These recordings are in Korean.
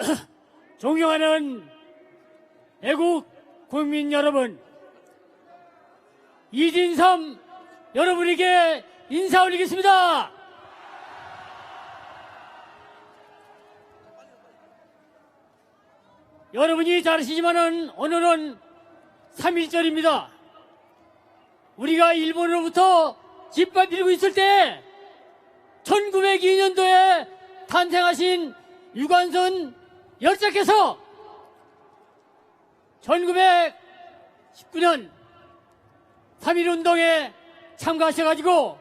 존경하는 애국 국민 여러분, 이진삼 여러분에게 인사 올리겠습니다. 여러분이 잘 아시지만은 오늘은 3.1절입니다. 우리가 일본으로부터 짓밟히고 있을 때 1902년도에 탄생하신 유관순 열사께서 1919년 3.1운동에 참가하셔가지고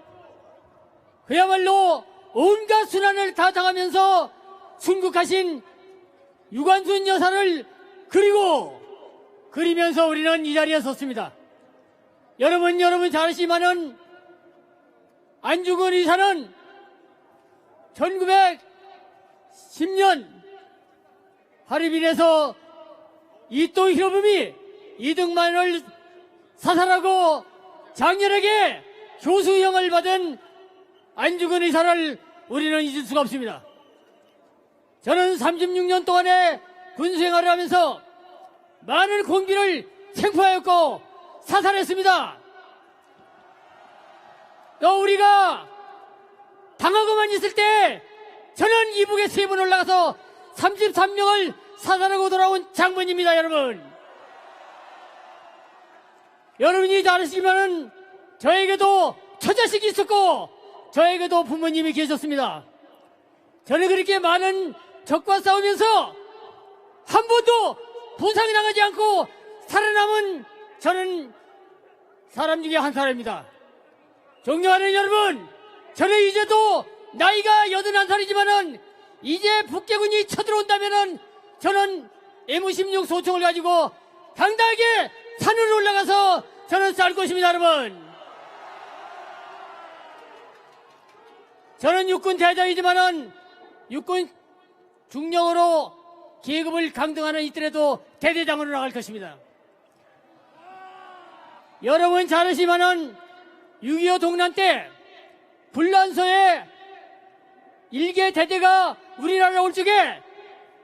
그야말로 온갖 순환을 다 당하면서 순국하신 유관순 여사를 그리고 그리면서 우리는 이 자리에 섰습니다. 여러분 여러분 잘 아시지만은 안중근 의사는 1910년 하르빈에서 이토 히로부미 이등만을 사살하고 장렬하게 교수형을 받은 안중근 의사를 우리는 잊을 수가 없습니다. 저는 36년 동안의 군수생활을 하면서 많은 공기를 생포하였고 사살했습니다. 또 우리가 당하고만 있을 때 저는 이북에 세번 올라가서 33명을 사살하고 돌아온 장본입니다, 여러분. 여러분이 잘 아시지만은 저에게도 처자식이 있었고 저에게도 부모님이 계셨습니다. 저는 그렇게 많은 적과 싸우면서 한 번도 부상이 나가지 않고 살아남은 저는 사람 중에 한 사람입니다. 존경하는 여러분, 저는 이제도 나이가 81살이지만은 이제 북계군이 쳐들어온다면은 저는 M16 소총을 가지고 당당하게 산으로 올라가서 저는 쌀 것입니다, 여러분. 저는 육군 대장이지만은 육군 중령으로 계급을 강등하는 이들에도 대대장으로 나갈 것입니다. 여러분 잘 아시지만은 6.25 동란 때 불란서에 일개 대대가 우리나라 올 적에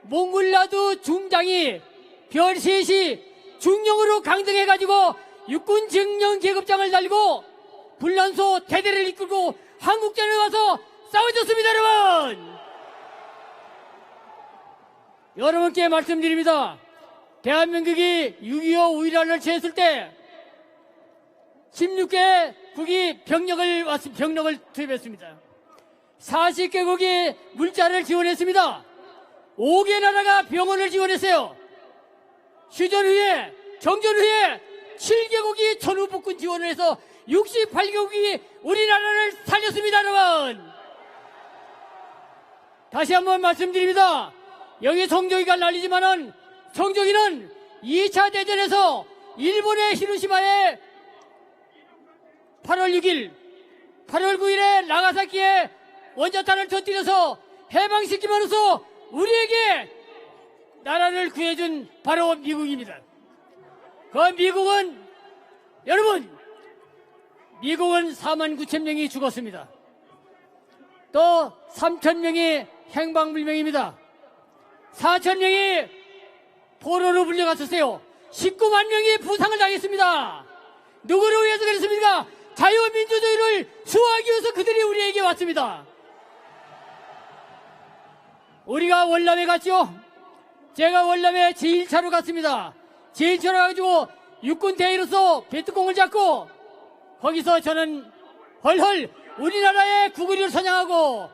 몽골라두 중장이 별셋이 중령으로 강등해가지고 육군 정령 계급장을 달고 불란소 대대를 이끌고 한국전에 와서 싸워줬습니다 여러분 여러분께 말씀드립니다 대한민국이 6.25 우위란을 취했을 때 16개 국이 병력을 왔, 병력을 투입했습니다. 40개국이 물자를 지원했습니다. 5개 나라가 병원을 지원했어요. 휴전 후에, 정전 후에 7개국이 전후복군 지원을 해서 68개국이 우리나라를 살렸습니다, 여러분! 다시 한번 말씀드립니다. 여기 성조기가 날리지만은 성조기는 2차 대전에서 일본의 히로시마에 8월 6일, 8월 9일에 나가사키에 원자탄을 터뜨려서 해방시키면서 우리에게 나라를 구해준 바로 미국입니다. 그 미국은 여러분 미국은 4만 9천 명이 죽었습니다. 또 3천 명이 행방불명입니다. 4천 명이 포로로 불려갔었어요. 19만 명이 부상을 당했습니다. 누구를 위해서 그랬습니까? 자유민주주의를 수호하기 위해서 그들이 우리에게 왔습니다. 우리가 월남에 갔죠? 제가 월남에 제1차로 갔습니다. 제1차로 가지고 육군 대위로서 베트공을 잡고 거기서 저는 헐헐 우리나라의 국의를 선양하고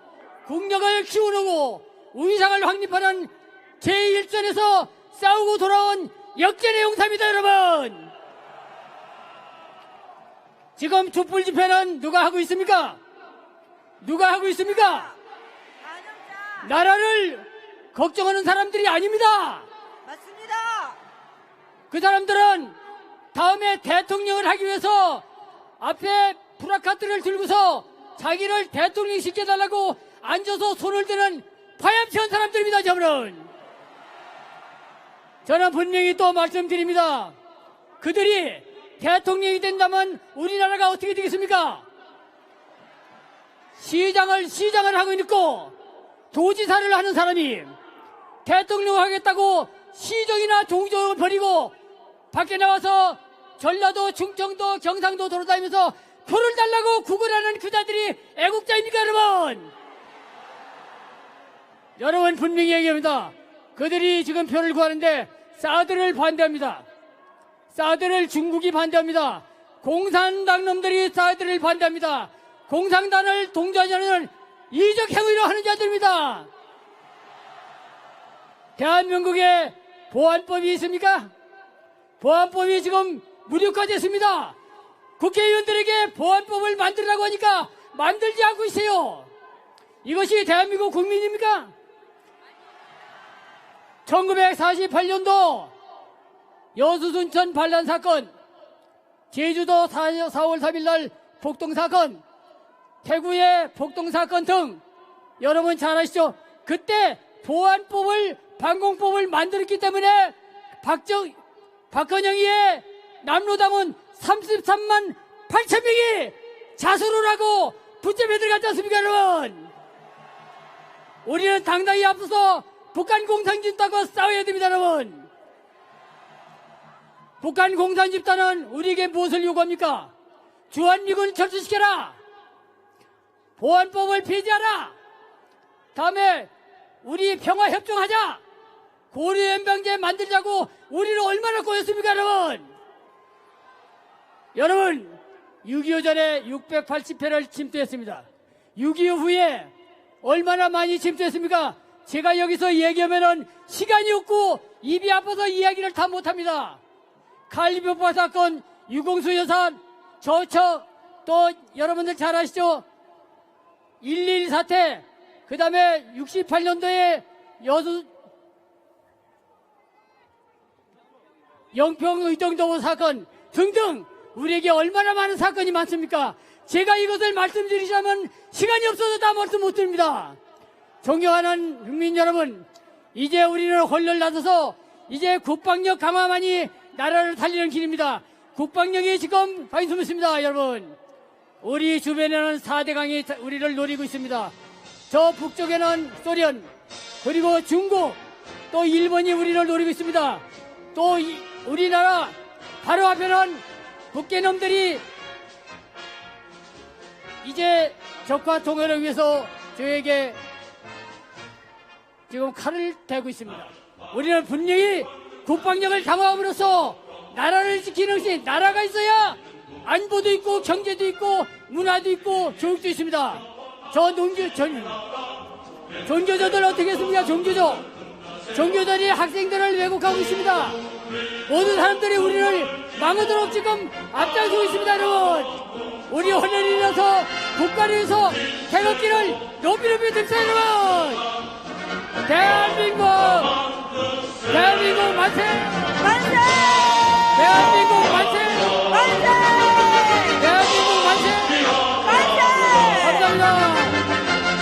국력을 키우고 우위상을 확립하는 제1전에서 싸우고 돌아온 역전의 용사입니다 여러분 지금 촛불 집회는 누가 하고 있습니까? 누가 하고 있습니까? 나라를 걱정하는 사람들이 아닙니다. 맞습니다. 그 사람들은 다음에 대통령을 하기 위해서 앞에 프라카드를 들고서 자기를 대통령 시켜달라고 앉아서 손을 드는 파렴치한 사람들입니다, 저는. 저는 분명히 또 말씀드립니다. 그들이 대통령이 된다면 우리나라가 어떻게 되겠습니까? 시장을, 시장을 하고 있고, 도지사를 하는 사람이 대통령 하겠다고 시정이나 종족을 버리고 밖에 나와서 전라도, 충청도, 경상도 돌아다니면서 표를 달라고 구걸하는 그자들이 애국자입니까 여러분? 여러분 분명히 얘기합니다. 그들이 지금 표를 구하는데 사드를 반대합니다. 사드를 중국이 반대합니다. 공산당 놈들이 사드를 반대합니다. 공산당을 동조하자는 이적 행위를 하는 자들입니다. 대한민국에 보안법이 있습니까? 보안법이 지금 무력화 됐습니다. 국회의원들에게 보안법을 만들라고 하니까 만들지 않고 있어요. 이것이 대한민국 국민입니까? 1948년도 여수 순천 반란 사건, 제주도 4월 3일 날 폭동 사건, 대구의 폭동 사건 등 여러분 잘 아시죠? 그때 보안법을 방공법을 만들었기 때문에 박정 박건영이의 남로당은 33만 8천 명이 자수를 하고 붙잡혀 들어갔지 않습니까 여러분? 우리는 당당히 앞서서 북한 공산 집단과 싸워야 됩니다 여러분. 북한 공산 집단은 우리에게 무엇을 요구합니까? 주한미군 철수시켜라. 보안법을 폐지하라. 다음에 우리 평화협정하자. 고려연방제 만들자고 우리를 얼마나 꼬였습니까 여러분? 여러분 6.25 전에 680회를 침투했습니다. 6.25 후에 얼마나 많이 침투했습니까? 제가 여기서 얘기하면은 시간이 없고 입이 아파서 이야기를 다 못합니다. 칼리비오파 사건, 유공수 여산, 저처, 또 여러분들 잘 아시죠? 112 사태, 그 다음에 68년도에 여수, 영평 의정도 사건 등등 우리에게 얼마나 많은 사건이 많습니까? 제가 이것을 말씀드리자면 시간이 없어서 다 말씀 못 드립니다. 존경하는 국민 여러분, 이제 우리는 홀를 놔둬서 이제 국방력 강화만이 나라를 살리는 길입니다. 국방력이 지금 관심 있습니다, 여러분. 우리 주변에는 4대강이 우리를 노리고 있습니다. 저 북쪽에는 소련, 그리고 중국, 또 일본이 우리를 노리고 있습니다. 또 이- 우리나라 바로 앞에는 북계놈들이 이제 적화 통일을 위해서 저에게 지금 칼을 대고 있습니다. 우리는 분명히 국방력을 강화함으로써 나라를 지키는 것이 나라가 있어야 안보도 있고 경제도 있고 문화도 있고 교육도 있습니다. 저 농교 전 종교조들 어떻게 했습니까? 종교조 종교들이 학생들을 왜곡하고 있습니다. 모든 사람들이 우리를 망하도록 지금 앞장서고 있습니다, 여러분. 우리 혼을 잃어서 국가를 위해서 태극기를 높이 높이 듭시다, 여러분. 대한민국, 대한민국 만세! 만세! 대한민국